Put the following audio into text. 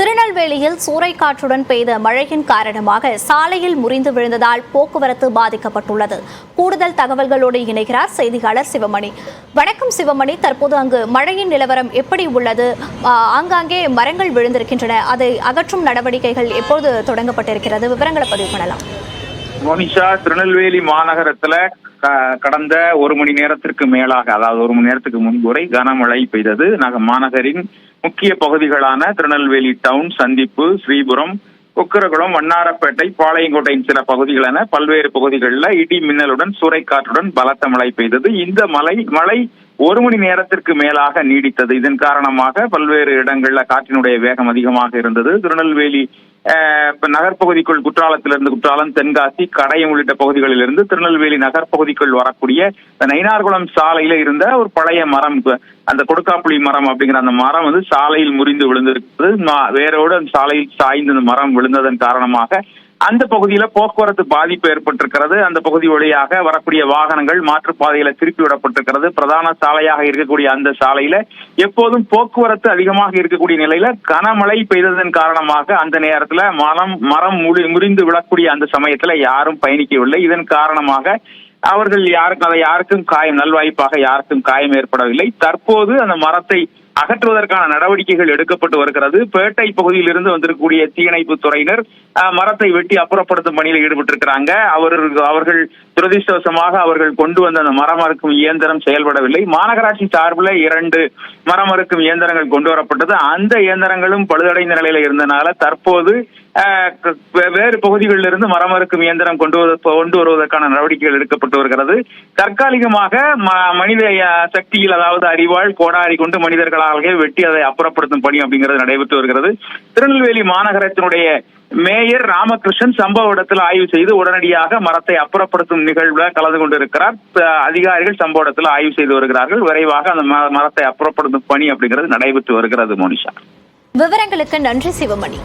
திருநெல்வேலியில் சூறைக்காற்றுடன் பெய்த மழையின் காரணமாக சாலையில் முறிந்து விழுந்ததால் போக்குவரத்து பாதிக்கப்பட்டுள்ளது. கூடுதல் தகவல்களோடு இணைகிறார் செய்தியாளர் சிவமணி. வணக்கம் சிவமணி. தற்போது அங்கு மழையின் நிலவரம் எப்படி உள்ளது? ஆங்காங்கே மரங்கள் விழுந்திருக்கின்றன. அதை அகற்றும் நடவடிக்கைகள் எப்போது தொடங்கப்பட்டிருக்கிறது? விவரங்களை பதிவு பண்ணலாம். மோனிஷா திருநெல்வேலி மாநகரத்துல கடந்த ஒரு மணி நேரத்திற்கு மேலாக அதாவது ஒரு மணி நேரத்துக்கு முன்புரை கனமழை பெய்தது. நக மாநகரின் முக்கிய பகுதிகளான திருநெல்வேலி டவுன் சந்திப்பு ஸ்ரீபுரம் கொக்கரகுளம் வண்ணாரப்பேட்டை பாளையங்கோட்டையின் சில பகுதிகள் என பல்வேறு பகுதிகளில் இடி மின்னலுடன் சூறைக்காற்றுடன் பலத்த மழை பெய்தது. இந்த மழை மழை ஒரு மணி நேரத்திற்கு மேலாக நீடித்தது. இதன் காரணமாக பல்வேறு இடங்கள்ல காற்றினுடைய வேகம் அதிகமாக இருந்தது. திருநெல்வேலி நகர்ப்பகுதிக்குள் குற்றாலத்திலிருந்து குற்றாலம் தென்காசி கடையம் உள்ளிட்ட பகுதிகளிலிருந்து திருநெல்வேலி நகர்ப்பகுதிக்குள் வரக்கூடிய நைனார்குளம் சாலையில இருந்த ஒரு பழைய மரம் அந்த கொடுக்காப்புளி மரம் அப்படிங்கிற அந்த மரம் வந்து சாலையில் முறிந்து விழுந்திருக்கிறது. வேரோடு அந்த சாலையில் சாய்ந்து அந்த மரம் விழுந்ததன் காரணமாக அந்த பகுதியில போக்குவரத்து பாதிப்பு ஏற்பட்டிருக்கிறது. அந்த பகுதி வழியாக வரக்கூடிய வாகனங்கள் மாற்றுப்பாதையில திருப்பி விடப்பட்டிருக்கிறது. பிரதான சாலையாக இருக்கக்கூடிய அந்த சாலையில எப்போதும் போக்குவரத்து அதிகமாக இருக்கக்கூடிய நிலையில கனமழை பெய்ததன் காரணமாக அந்த நேரத்துல மரம் மரம் முடி- முறிந்து விழக்கூடிய அந்த சமயத்துல யாரும் பயணிக்கவில்லை. இதன் காரணமாக அவர்கள் யாருக்கும் அதை யாருக்கும் காயம் நல்வாய்ப்பாக யாருக்கும் காயம் ஏற்படவில்லை. தற்போது அந்த மரத்தை அகற்றுவதற்கான நடவடிக்கைகள் எடுக்கப்பட்டு வருகிறது. பேட்டை பகுதியில் இருந்து வந்திருக்கக்கூடிய தீயணைப்பு துறையினர் மரத்தை வெட்டி அப்புறப்படுத்தும் பணியில் ஈடுபட்டிருக்கிறாங்க. அவர்கள் அவர்கள் துரதிருஷ்டவசமாக அவர்கள் கொண்டு வந்த அந்த மரம் அறுக்கும் இயந்திரம் செயல்படவில்லை. மாநகராட்சி சார்பில் இரண்டு மரம் அறுக்கும் இயந்திரங்கள் கொண்டு வரப்பட்டது. அந்த இயந்திரங்களும் பழுதடைந்த நிலையில இருந்தனால தற்போது வேறு பகுதிகளில் இருந்து மரம் அறுக்கும் இயந்திரம் கொண்டு கொண்டு வருவதற்கான நடவடிக்கைகள் எடுக்கப்பட்டு வருகிறது. தற்காலிகமாக மனித சக்தியில் அதாவது அறிவாள் கோடாரி கொண்டு மனிதர்கள் மனிதர்களாக வெட்டி அதை அப்புறப்படுத்தும் பணி அப்படிங்கிறது நடைபெற்று வருகிறது. திருநெல்வேலி மாநகரத்தினுடைய மேயர் ராமகிருஷ்ணன் சம்பவ இடத்தில் ஆய்வு செய்து உடனடியாக மரத்தை அப்புறப்படுத்தும் நிகழ்வில் கலந்து கொண்டிருக்கிறார். அதிகாரிகள் சம்பவ இடத்தில் ஆய்வு செய்து வருகிறார்கள். விரைவாக அந்த மரத்தை அப்புறப்படுத்தும் பணி அப்படிங்கிறது நடைபெற்று வருகிறது மோனிஷா. விவரங்களுக்கு நன்றி சிவமணி.